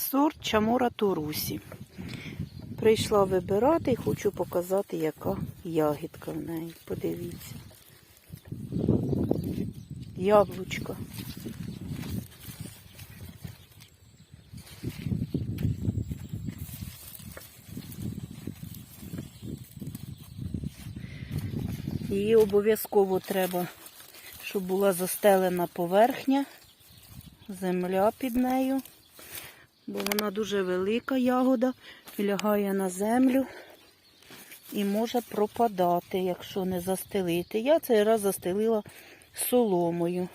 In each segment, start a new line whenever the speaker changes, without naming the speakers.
Сорт Чамора Турусі. Прийшла вибирати і хочу показати, яка ягідка в неї. Подивіться. Яблучко. Її обов'язково треба, щоб була застелена поверхня, земля під нею, бо вона дуже велика ягода, лягає на землю і може пропадати, якщо не застелити. Я цей раз застелила соломою.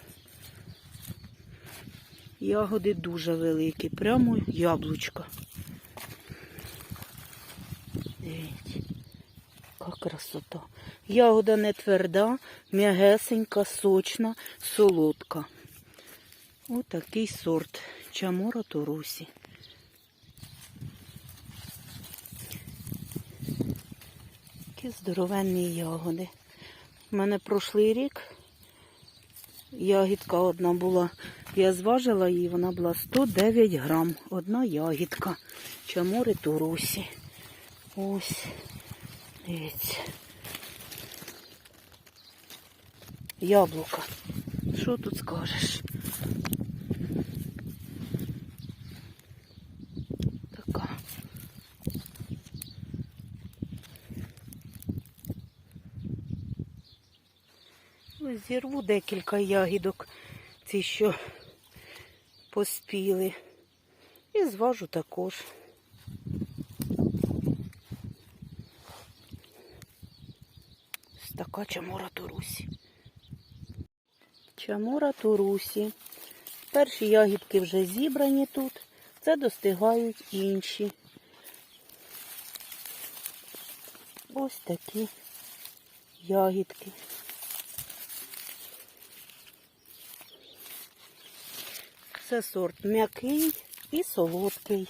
Ягоди дуже великі, прямо яблучко. Дивіться, яка красота. Ягода не тверда, м'ягесенька, сочна, солодка. Отакий сорт Чамора Турусі. Такі здоровенні ягоди. У мене прошлий рік ягідка одна була. Я зважила її, вона була 109 грам. Одна ягідка. Чамори Турусі. Ось. Дивіться. Яблука. Що тут скажеш? Ось Зірву декілька ягідок, ці що поспіли. І зважу також. Ось така чамора Турусі. Чамора Турусі. Перші ягідки вже зібрані тут. Це достигають інші. Ось такі ягідки. Це сорт м'який і солодкий.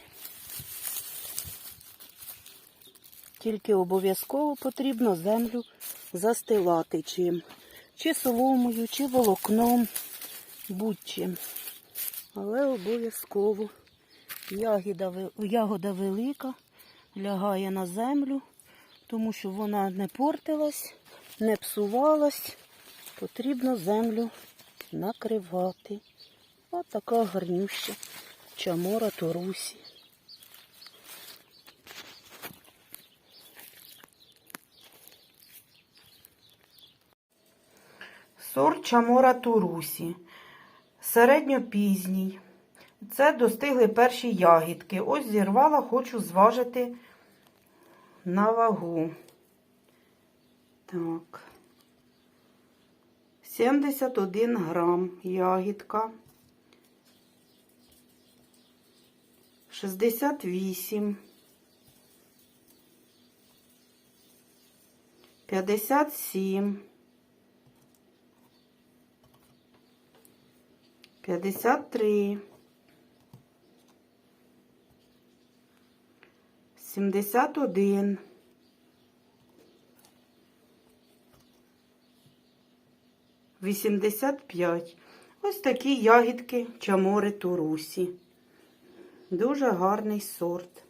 Тільки обов'язково потрібно землю застилати чим. Чи соломою, чи волокном, будь-чим. Але обов'язково ягода, ягода велика, лягає на землю, тому що вона не портилась, не псувалась. Потрібно землю накривати. Ось така гарнюща чамора Торусі. Сорт чамора Турусі. Середньопізній. Це достигли перші ягідки. Ось зірвала, хочу зважити на вагу. Так. 71 грам ягідка. 68. 57. 53, 71, 85. Ось такі ягідки чамори Турусі. Дуже гарний сорт.